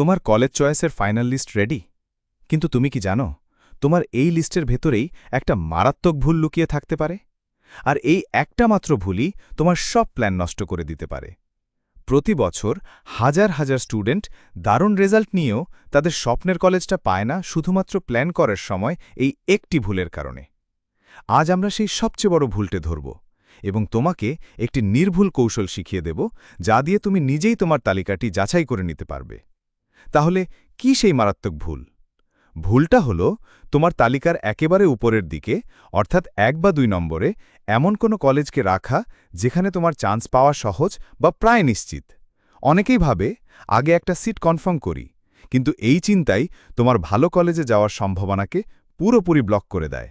তোমার কলেজ চয়েসের final list ready কিন্তু তুমি কি জানো, তোমার এই লিস্টের ভেতরেই একটা মারাত্মক ভুল লুকিয়ে থাকতে পারে? আর এই একটা মাত্র ভুলই তোমার সব প্ল্যান নষ্ট করে দিতে পারে। প্রতি বছর হাজার হাজার স্টুডেন্ট দারুণ রেজাল্ট নিয়েও তাদের স্বপ্নের কলেজটা পায় না শুধুমাত্র প্ল্যান করার সময় এই একটি ভুলের কারণে। আজ আমরা সেই সবচেয়ে বড় ভুলটে ধরব এবং তোমাকে একটি নির্ভুল কৌশল শিখিয়ে দেব যা দিয়ে তুমি নিজেই তোমার তালিকাটি যাচাই করে নিতে পারবে। তাহলে কি সেই মারাত্মক ভুল? ভুলটা হলো তোমার তালিকার একেবারে উপরের দিকে, অর্থাৎ এক বা দুই নম্বরে, এমন কোনো কলেজকে রাখা যেখানে তোমার চান্স পাওয়া সহজ বা প্রায় নিশ্চিত। অনেকেই ভাবে, আগে একটা সিট কনফার্ম করি, কিন্তু এই চিন্তাই তোমার ভালো কলেজে যাওয়ার সম্ভাবনাকে পুরোপুরি ব্লক করে দেয়।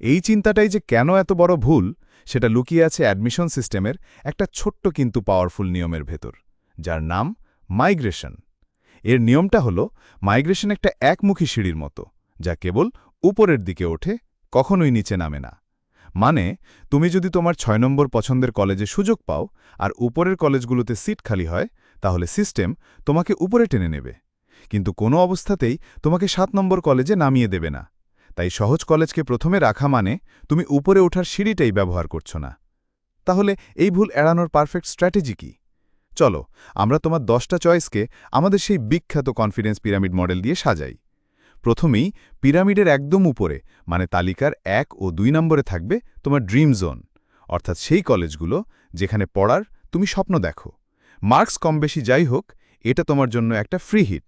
এই চিন্তাটাই যে কেন এত বড় ভুল, সেটা লুকিয়ে আছে অ্যাডমিশন সিস্টেমের একটা ছোট্ট কিন্তু পাওয়ারফুল নিয়মের ভেতর, যার নাম মাইগ্রেশন। এর নিয়মটা হল, মাইগ্রেশন একটা একমুখী সিঁড়ির মতো, যা কেবল উপরের দিকে ওঠে, কখনোই নিচে নামে না। মানে তুমি যদি তোমার ছয় নম্বর পছন্দের কলেজে সুযোগ পাও, আর উপরের কলেজগুলোতে সিট খালি হয়, তাহলে সিস্টেম তোমাকে উপরে টেনে নেবে। কিন্তু কোনো অবস্থাতেই তোমাকে সাত নম্বর কলেজে নামিয়ে দেবে না। তাই সহজ কলেজকে প্রথমে রাখা মানে তুমি উপরে ওঠার সিঁড়িটাই ব্যবহার করছ না। তাহলে এই ভুল এড়ানোর পারফেক্ট স্ট্র্যাটেজি কি? চলো, আমরা তোমার দশটা চয়েসকে আমাদের সেই বিখ্যাত কনফিডেন্স পিরামিড মডেল দিয়ে সাজাই। প্রথমেই পিরামিডের একদম উপরে মানে তালিকার এক ও দুই নম্বরে থাকবে তোমার ড্রিম জোন, অর্থাৎ সেই কলেজগুলো যেখানে পড়ার তুমি স্বপ্ন দেখো। মার্কস কম বেশি যাই হোক, এটা তোমার জন্য একটা ফ্রি হিট,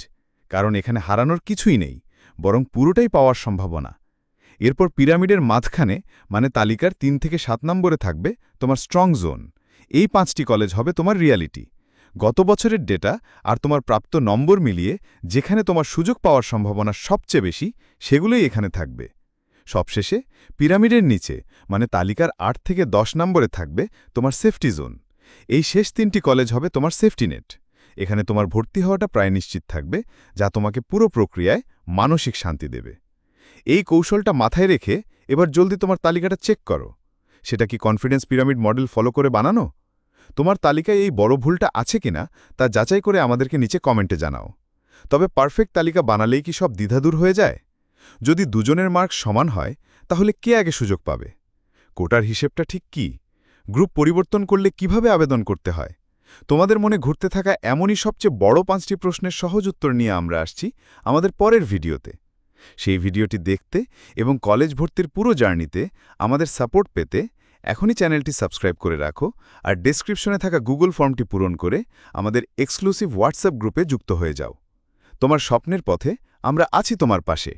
কারণ এখানে হারানোর কিছুই নেই, বরং পুরোটাই পাওয়ার সম্ভাবনা। এরপর পিরামিডের মাঝখানে মানে তালিকার তিন থেকে সাত নম্বরে থাকবে তোমার স্ট্রং জোন, এই পাঁচটি কলেজ হবে তোমার রিয়ালিটি। গত বছরের ডেটা আর তোমার প্রাপ্ত নম্বর মিলিয়ে যেখানে তোমার সুযোগ পাওয়ার সম্ভাবনা সবচেয়ে বেশি, সেগুলোই এখানে থাকবে। সবশেষে, পিরামিডের নিচে মানে তালিকার আট থেকে দশ নম্বরে থাকবে তোমার সেফটি জোন। এই শেষ তিনটি কলেজ হবে তোমার সেফটি নেট। এখানে তোমার ভর্তি হওয়াটা প্রায় নিশ্চিত থাকবে, যা তোমাকে পুরো প্রক্রিয়ায় মানসিক শান্তি দেবে। এই কৌশলটা মাথায় রেখে এবার জলদি তোমার তালিকাটা চেক করো। সেটা কি কনফিডেন্স পিরামিড মডেল ফলো করে বানানো? তোমার তালিকায় এই বড় ভুলটা আছে কিনা তা যাচাই করে আমাদেরকে নিচে কমেন্টে জানাও। তবে পারফেক্ট তালিকা বানালেই কি সব দ্বিধাদূর হয়ে যায়? যদি দুজনের মার্ক সমান হয়, তাহলে কে আগে সুযোগ পাবে? কোটার হিসেবটা ঠিক কি? গ্রুপ পরিবর্তন করলে কীভাবে আবেদন করতে হয়? তোমাদের মনে ঘুরতে থাকা এমনই সবচেয়ে বড় পাঁচটি প্রশ্নের সহজ উত্তর নিয়ে আমরা আসছি আমাদের পরের ভিডিওতে। সেই ভিডিওটি দেখতে এবং কলেজ ভর্তির পুরো জার্নিতে আমাদের সাপোর্ট পেতে এখনই চ্যানেলটি সাবস্ক্রাইব করে রাখো আর ডেসক্রিপশনে থাকা গুগল ফর্মটি পূরণ করে আমাদের এক্সক্লুসিভ হোয়াটসঅ্যাপ গ্রুপে যুক্ত হয়ে যাও। তোমার স্বপ্নের পথে আমরা আছি তোমার পাশে।